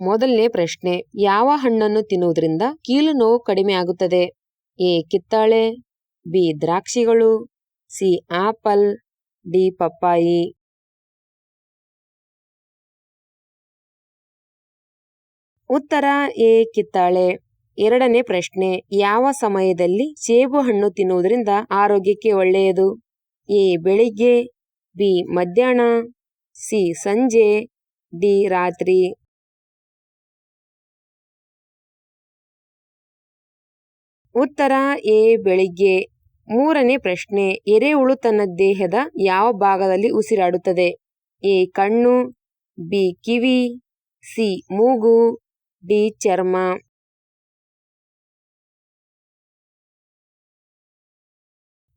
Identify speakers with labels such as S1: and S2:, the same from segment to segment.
S1: ಮೊದಲನೇ ಪ್ರಶ್ನೆ, ಯಾವ ಹಣ್ಣನ್ನು ತಿನ್ನುವುದರಿಂದ ಕೀಲು ನೋವು ಕಡಿಮೆ ಆಗುತ್ತದೆ? ಎ, ಕಿತ್ತಾಳೆ, ಬಿ, ದ್ರಾಕ್ಷಿಗಳು, ಸಿ, ಆಪಲ್, ಡಿ, ಪಪ್ಪಾಯಿ. ಉತ್ತರ, ಎ, ಕಿತ್ತಾಳೆ. ಎರಡನೇ ಪ್ರಶ್ನೆ, ಯಾವ ಸಮಯದಲ್ಲಿ ಸೇಬು ಹಣ್ಣು ತಿನ್ನುವುದರಿಂದ ಆರೋಗ್ಯಕ್ಕೆ ಒಳ್ಳೆಯದು? ಎ, ಬೆಳಿಗ್ಗೆ, ಬಿ, ಮಧ್ಯಾಹ್ನ, ಸಿ, ಸಂಜೆ, ಡಿ, ರಾತ್ರಿ. ಉತ್ತರ ಎ ಬೆಳಿಗ್ಗೆ ಮೂರನೇ ಪ್ರಶ್ನೆ, ಎರೆಹುಳು ತನ್ನ ದೇಹದ ಯಾವ ಭಾಗದಲ್ಲಿ ಉಸಿರಾಡುತ್ತದೆ? ಎ ಕಣ್ಣು, ಬಿ ಕಿವಿ, ಸಿ ಮೂಗು, ಡಿ ಚರ್ಮ.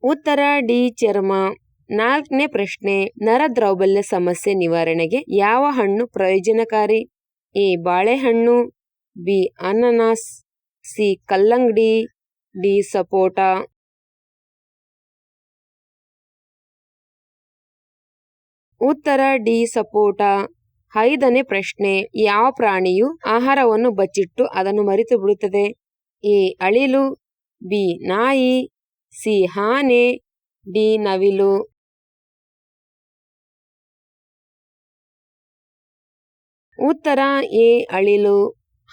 S1: ಉತ್ತರ ಡಿ ಚರ್ಮ. ನಾಲ್ಕನೇ ಪ್ರಶ್ನೆ, ನರ ದ್ರೌಬಲ್ಯ ಸಮಸ್ಯೆ ನಿವಾರಣೆಗೆ ಯಾವ ಹಣ್ಣು ಪ್ರಯೋಜನಕಾರಿ? ಎ ಬಾಳೆಹಣ್ಣು, ಬಿ ಅನನಾಸ್, ಸಿ ಕಲ್ಲಂಗಡಿ ಡಿ ಸಪೋಟ. ಉತ್ತರ ಡಿ ಸಪೋಟ. ಐದನೇ ಪ್ರಶ್ನೆ, ಯಾವ ಪ್ರಾಣಿಯು ಆಹಾರವನ್ನು ಬಚ್ಚಿಟ್ಟು ಅದನ್ನು ಮರೆತು ಬಿಡುತ್ತದೆ? ಎ, ಅಳಿಲು, ಬಿ, ನಾಯಿ, ಸಿ ಹಾನೆ ಡಿ, ನವಿಲು. ಉತ್ತರ ಎ, ಅಳಿಲು.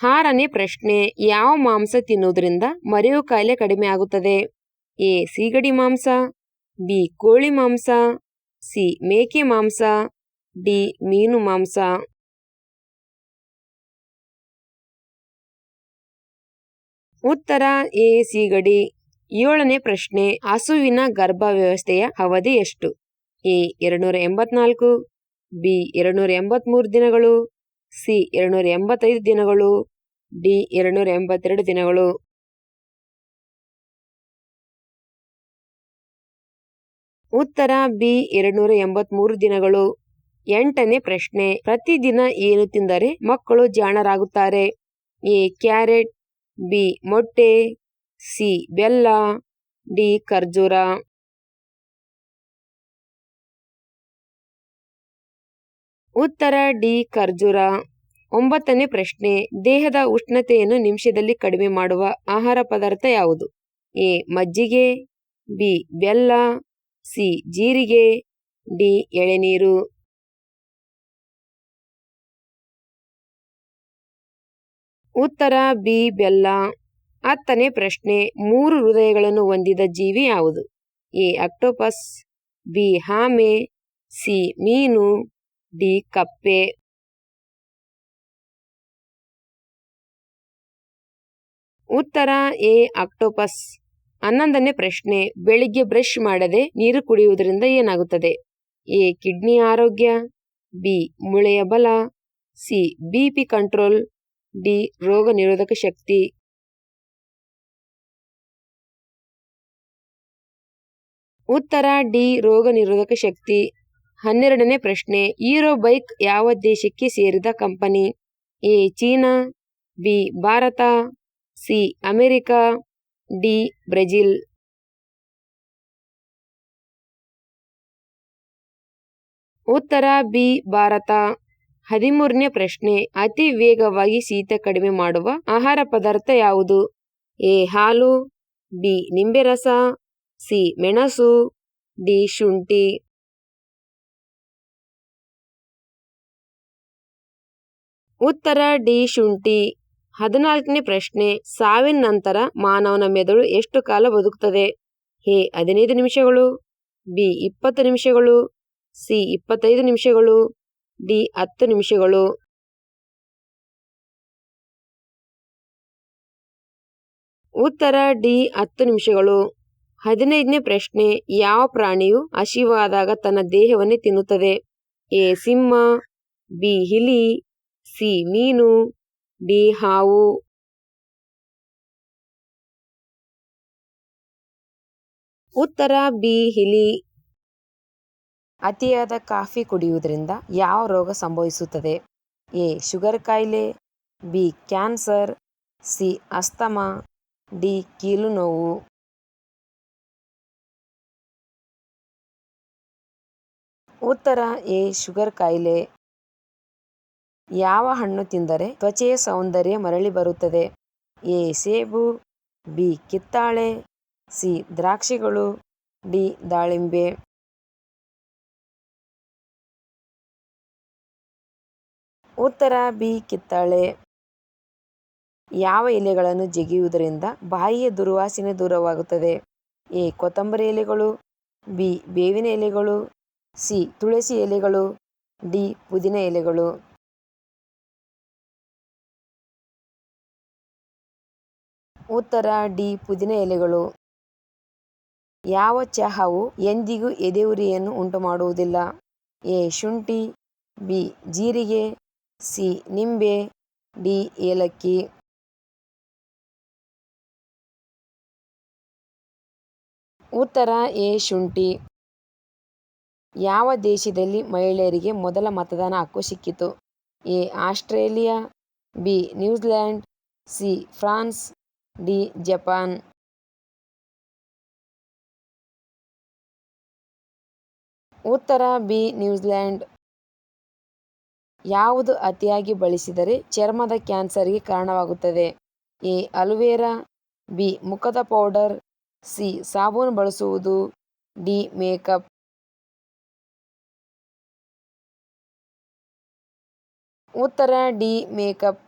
S1: ಆರನೇ ಪ್ರಶ್ನೆ, ಯಾವ ಮಾಂಸ ತಿನ್ನೋದ್ರಿಂದ ಮರೆಯೋ ಕಾಯಿಲೆ ಕಡಿಮೆ ಆಗುತ್ತದೆ? ಎ, ಸಿಗಡಿ ಮಾಂಸ, ಬಿ, ಕೋಳಿ ಮಾಂಸ, ಸಿ, ಮೇಕೆ ಮಾಂಸ, ಡಿ, ಮೀನು ಮಾಂಸ. ಉತ್ತರ, ಎ, ಸಿಗಡಿ. ಏಳನೇ ಪ್ರಶ್ನೆ, ಹಸುವಿನ ಗರ್ಭ ವ್ಯವಸ್ಥೆಯ ಅವಧಿ ಎಷ್ಟು? ಎ, ಎರಡ್ನೂರ ಎಂಬತ್ನಾಲ್ಕು, ಬಿ, ಎರಡ್ನೂರ ಎಂಬತ್ಮೂರು ದಿನಗಳು ಸಿ ಎರಡುನೂರ ಎಂಬತ್ತೈದು ದಿನಗಳು, ಡಿ ಎರಡುನೂರ ಎಂಬತ್ತೆರಡು ದಿನಗಳು. ಉತ್ತರ, ಬಿ ಎರಡ್ನೂರ ಎಂಬತ್ಮೂರು ದಿನಗಳು. ಎಂಟನೇ ಪ್ರಶ್ನೆ, ಪ್ರತಿದಿನ ಏನು ತಿಂದರೆ ಮಕ್ಕಳು ಜಾಣರಾಗುತ್ತಾರೆ? ಎ, ಕ್ಯಾರೆಟ್, ಬಿ, ಮೊಟ್ಟೆ, ಸಿ, ಬೆಲ್ಲ, ಡಿ, ಖರ್ಜೂರ. ಉತ್ತರ ಡಿ. ಖರ್ಜೂರ. ಒಂಬತ್ತನೇ ಪ್ರಶ್ನೆ, ದೇಹದ ಉಷ್ಣತೆಯನ್ನು ನಿಮಿಷದಲ್ಲಿ ಕಡಿಮೆ ಮಾಡುವ ಆಹಾರ ಪದಾರ್ಥ ಯಾವುದು? ಎ. ಮಜ್ಜಿಗೆ, ಬಿ. ಬೆಲ್ಲ, ಸಿ. ಜೀರಿಗೆ, ಡಿ. ಎಳೆನೀರು. ಉತ್ತರ ಬಿ. ಬೆಲ್ಲ. ಹತ್ತನೇ ಪ್ರಶ್ನೆ, ಮೂರು ಹೃದಯಗಳನ್ನು ಹೊಂದಿದ ಜೀವಿ ಯಾವುದು? ಎ. Octopus, B. ಹಾಮೆ, ಸಿ. ಮೀನು ಡಿ, ಕಪ್ಪೆ. ಉತ್ತರ, ಎ, ಆಕ್ಟೋಪಸ್. ಹನ್ನೊಂದನೇ ಪ್ರಶ್ನೆ, ಬೆಳಿಗ್ಗೆ ಬ್ರಷ್ ಮಾಡದೆ ನೀರು ಕುಡಿಯುವುದರಿಂದ ಏನಾಗುತ್ತದೆ? ಎ, ಕಿಡ್ನಿ ಆರೋಗ್ಯ. ಬಿ, ಮುಳೆಯ ಬಲ. C, B P control. D, ರೋಗ ನಿರೋಧಕ ಶಕ್ತಿ. ಉತ್ತರ, ಡಿ, ರೋಗ ನಿರೋಧಕ ಶಕ್ತಿ. ಹನ್ನೆರಡನೇ ಪ್ರಶ್ನೆ ಈರೋ ಬೈಕ್ ಯಾವ ದೇಶಕ್ಕೆ ಸೇರಿದ company? A, China, B, Bharat, C, America, D, Brazil. ಉತ್ತರ, ಬಿ, ಭಾರತ. ಹದಿಮೂರನೇ ಪ್ರಶ್ನೆ, ಅತಿ ವೇಗವಾಗಿ ಶೀತ ಕಡಿಮೆ ಮಾಡುವ ಆಹಾರ ಪದಾರ್ಥ ಯಾವುದು? ಎ, ಹಾಲು, ಬಿ, ನಿಂಬೆ ರಸ, ಸಿ, ಮೆಣಸು, ಡಿ, ಶುಂಠಿ. ಉತ್ತರ ಡಿ ಶುಂಠಿ. ಹದಿನಾಲ್ಕನೇ ಪ್ರಶ್ನೆ, ಸಾವಿನ ನಂತರ ಮಾನವನ ಮೆದುಳು ಎಷ್ಟು ಕಾಲ ಬದುಕುತ್ತದೆ ಎ, ಹದಿನೈದು ನಿಮಿಷಗಳು, ಬಿ, ಇಪ್ಪತ್ತು ನಿಮಿಷಗಳು, ಸಿ, ಇಪ್ಪತ್ತೈದು ನಿಮಿಷಗಳು, ಡಿ, ಹತ್ತು ನಿಮಿಷಗಳು. ಉತ್ತರ ಡಿ, ಹತ್ತು ನಿಮಿಷಗಳು. ಹದಿನೈದನೇ ಪ್ರಶ್ನೆ, ಯಾವ ಪ್ರಾಣಿಯು ಹಸಿವಾದಾಗ ತನ್ನ ದೇಹವನ್ನೇ ತಿನ್ನುತ್ತದೆ? ಎ, ಸಿಂಹ, ಬಿ ಇಲಿ ಸಿ, ಮೀನು, ಡಿ, ಹಾವು. ಉತ್ತರ, ಬಿ, ಹಿಲಿ. ಅತಿಯಾದ ಕಾಫಿ ಕುಡಿಯುವುದರಿಂದ ಯಾವ ರೋಗ ಸಂಭವಿಸುತ್ತದೆ? ಎ, ಶುಗರ್ ಕಾಯಿಲೆ, B, cancer, C, asthma, D, ಕೀಲು ನೋವು. ಉತ್ತರ, ಎ, ಶುಗರ್ ಕಾಯಿಲೆ. ಯಾವ ಹಣ್ಣು ತಿಂದರೆ ತ್ವಚೆಯ ಸೌಂದರ್ಯ ಮರಳಿ ಬರುತ್ತದೆ? ಎ. ಸೇಬು, ಬಿ. ಕಿತ್ತಾಳೆ, ಸಿ. ದ್ರಾಕ್ಷಿಗಳು, ಡಿ. ದಾಳಿಂಬೆ. ಉತ್ತರ, ಬಿ. ಕಿತ್ತಾಳೆ. ಯಾವ ಎಲೆಗಳನ್ನು ಜಗಿಯುವುದರಿಂದ ಬಾಯಿಯ ದುರ್ವಾಸನೆ ದೂರವಾಗುತ್ತದೆ? ಎ. ಕೊತ್ತಂಬರಿ ಎಲೆಗಳು, ಬಿ. ಬೇವಿನ ಎಲೆಗಳು, ಸಿ. ತುಳಸಿ ಎಲೆಗಳು, ಡಿ. ಪುದೀನ ಎಲೆಗಳು. ಉತ್ತರ ಡಿ ಪುದೀನ ಎಲೆಗಳು. ಯಾವ ಚಹಾವು ಎಂದಿಗೂ ಎದೆಯುರಿಯನ್ನು ಉಂಟುಮಾಡುವುದಿಲ್ಲ. ಎ ಶುಂಠಿ, ಬಿ ಜೀರಿಗೆ, ಸಿ ನಿಂಬೆ, ಡಿ ಏಲಕ್ಕಿ. ಉತ್ತರ ಎ ಶುಂಠಿ. ಯಾವ ದೇಶದಲ್ಲಿ ಮಹಿಳೆಯರಿಗೆ ಮೊದಲ ಮತದಾನ ಹಕ್ಕು ಸಿಕ್ಕಿತು. A Australia, B New Zealand, C France. D, Japan. ಉತ್ತರ, ಬಿ, ನ್ಯೂಜಿಲ್ಯಾಂಡ್. ಯಾವುದು ಅತಿಯಾಗಿ ಬಳಸಿದರೆ ಚರ್ಮದ ಕ್ಯಾನ್ಸರ್ಗೆ ಕಾರಣವಾಗುತ್ತದೆ? ಎ, ಅಲೋವೆರಾ, ಬಿ, ಮುಖದ ಪೌಡರ್, ಸಿ, ಸಾಬೂನು ಬಳಸುವುದು, ಡಿ, ಮೇಕಪ್. ಉತ್ತರ, ಡಿ, ಮೇಕಪ್.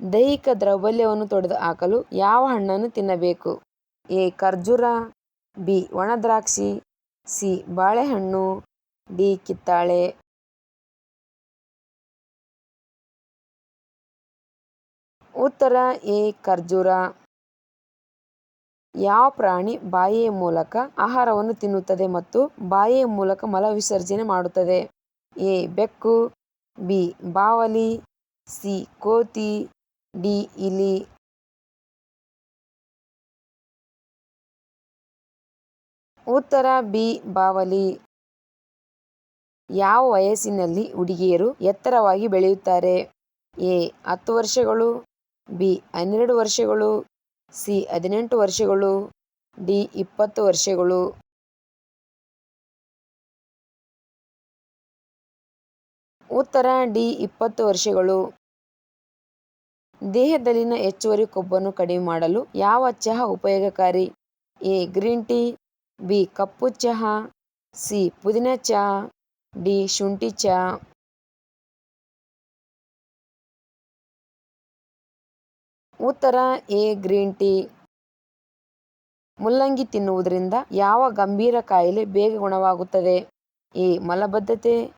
S1: ದೈಹಿಕ ದ್ರೌಬಲ್ಯವನ್ನು ತೊಡೆದು ಹಾಕಲು ಯಾವ ಹಣ್ಣನ್ನು ತಿನ್ನಬೇಕು? ಎ. ಖರ್ಜೂರ, ಬಿ. ಒಣದ್ರಾಕ್ಷಿ, ಸಿ. ಬಾಳೆಹಣ್ಣು, ಡಿ. ಕಿತ್ತಾಳೆ. ಉತ್ತರ, ಎ. ಖರ್ಜೂರ. ಯಾವ ಪ್ರಾಣಿ ಬಾಯಿಯ ಮೂಲಕ ಆಹಾರವನ್ನು ತಿನ್ನುತ್ತದೆ ಮತ್ತು ಬಾಯಿಯ ಮೂಲಕ ಮಲವಿಸರ್ಜನೆ ಮಾಡುತ್ತದೆ? ಎ. ಬೆಕ್ಕು, ಬಿ. ಬಾವಲಿ, ಸಿ. ಕೋತಿ. ಡಿ ಇಲಿ ಉತ್ತರ, ಬಿ, ಬಾವಲಿ. ಯಾವ ವಯಸ್ಸಿನಲ್ಲಿ ಹುಡುಗಿಯರು ಎತ್ತರವಾಗಿ ಬೆಳೆಯುತ್ತಾರೆ? ಎ, ಹತ್ತು ವರ್ಷಗಳು, ಬಿ, ಹನ್ನೆರಡು ವರ್ಷಗಳು, ಸಿ, ಹದಿನೆಂಟು ವರ್ಷಗಳು, ಡಿ, ಇಪ್ಪತ್ತು ವರ್ಷಗಳು. ಉತ್ತರ, ಡಿ, ಇಪ್ಪತ್ತು ವರ್ಷಗಳು. ದೇಹದಲ್ಲಿನ ಹೆಚ್ಚುವರಿ ಕೊಬ್ಬನ್ನು ಕಡಿಮೆ ಮಾಡಲು ಯಾವ ಚಹಾ ಉಪಯೋಗಕಾರಿ? ಎ, ಗ್ರೀನ್ ಟೀ, ಬಿ, ಕಪ್ಪು ಚಹಾ, ಸಿ, ಪುದೀನ ಚಹಾ, ಡಿ, ಶುಂಠಿ ಚಹಾ. ಉತ್ತರ, ಎ, ಗ್ರೀನ್ ಟೀ. ಮುಲ್ಲಂಗಿ ತಿನ್ನುವುದರಿಂದ ಯಾವ ಗಂಭೀರ ಕಾಯಿಲೆ ಬೇಗ ಗುಣವಾಗುತ್ತದೆ? ಎ, ಮಲಬದ್ಧತೆ,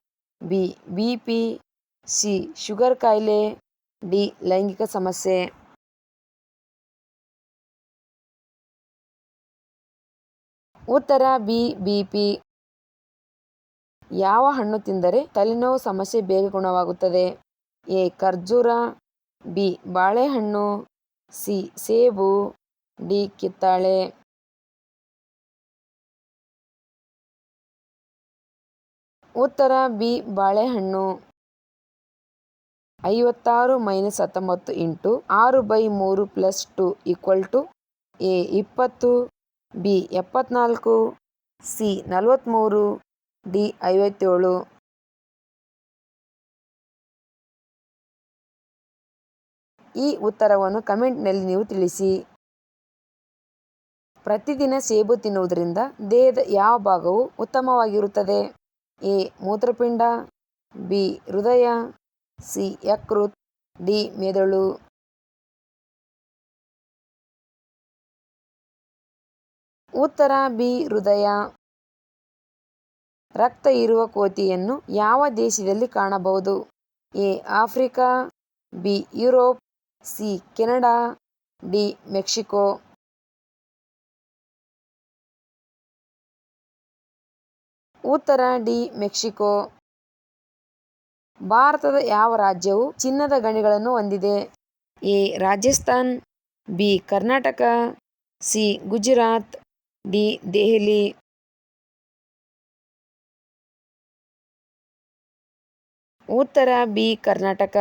S1: B B P, C, sugar ಕಾಯಿಲೆ. ಡಿ, ಲೈಂಗಿಕ ಸಮಸ್ಯೆ. ಉತ್ತರ, ಬಿ ಬಿಪಿ ಯಾವ ಹಣ್ಣು ತಿಂದರೆ ತಲೆನೋವು ಸಮಸ್ಯೆ ಬೇಗ ಗುಣವಾಗುತ್ತದೆ? ಎ, ಖರ್ಜೂರ, ಬಿ, ಬಾಳೆಹಣ್ಣು, ಸಿ, ಸೇಬು, ಡಿ, ಕಿತ್ತಾಳೆ. ಉತ್ತರ, ಬಿ, ಬಾಳೆಹಣ್ಣು. ಐವತ್ತಾರು ಮೈನಸ್ ಹತ್ತೊಂಬತ್ತು ಇಂಟು ಆರು ಬೈ ಮೂರು plus two equal to A ಇಪ್ಪತ್ತು, ಬಿ ಎಪ್ಪತ್ನಾಲ್ಕು, ಸಿ ನಲವತ್ತ್ಮೂರು ಡಿ ಐವತ್ತೇಳು. ಈ ಉತ್ತರವನ್ನು ಕಮೆಂಟ್ನಲ್ಲಿ ನೀವು ತಿಳಿಸಿ. ಪ್ರತಿದಿನ ಸೇಬು ತಿನ್ನುವುದರಿಂದ ದೇಹದ ಯಾವ ಭಾಗವು ಉತ್ತಮವಾಗಿರುತ್ತದೆ? ಎ ಮೂತ್ರಪಿಂಡ, ಬಿ ಹೃದಯ ಸಿ. ಯಕೃತ್ ಡಿ. ಮೆದುಳು. ಉತ್ತರ ಬಿ. ಹೃದಯ. ರಕ್ತ ಇರುವ ಕೋತಿಯನ್ನು ಯಾವ ದೇಶದಲ್ಲಿ ಕಾಣಬಹುದು? A. Africa. B. Europe. C. Canada. D. Mexico. ಉತ್ತರ ಡಿ. ಮೆಕ್ಸಿಕೋ. ಭಾರತದ ಯಾವ ರಾಜ್ಯವು ಚಿನ್ನದ ಗಣಿಗಳನ್ನು ಹೊಂದಿದೆ? A. Rajasthan, B. Karnataka, C. Gujarat, D. Delhi. ಉತ್ತರ ಬಿ. ಕರ್ನಾಟಕ.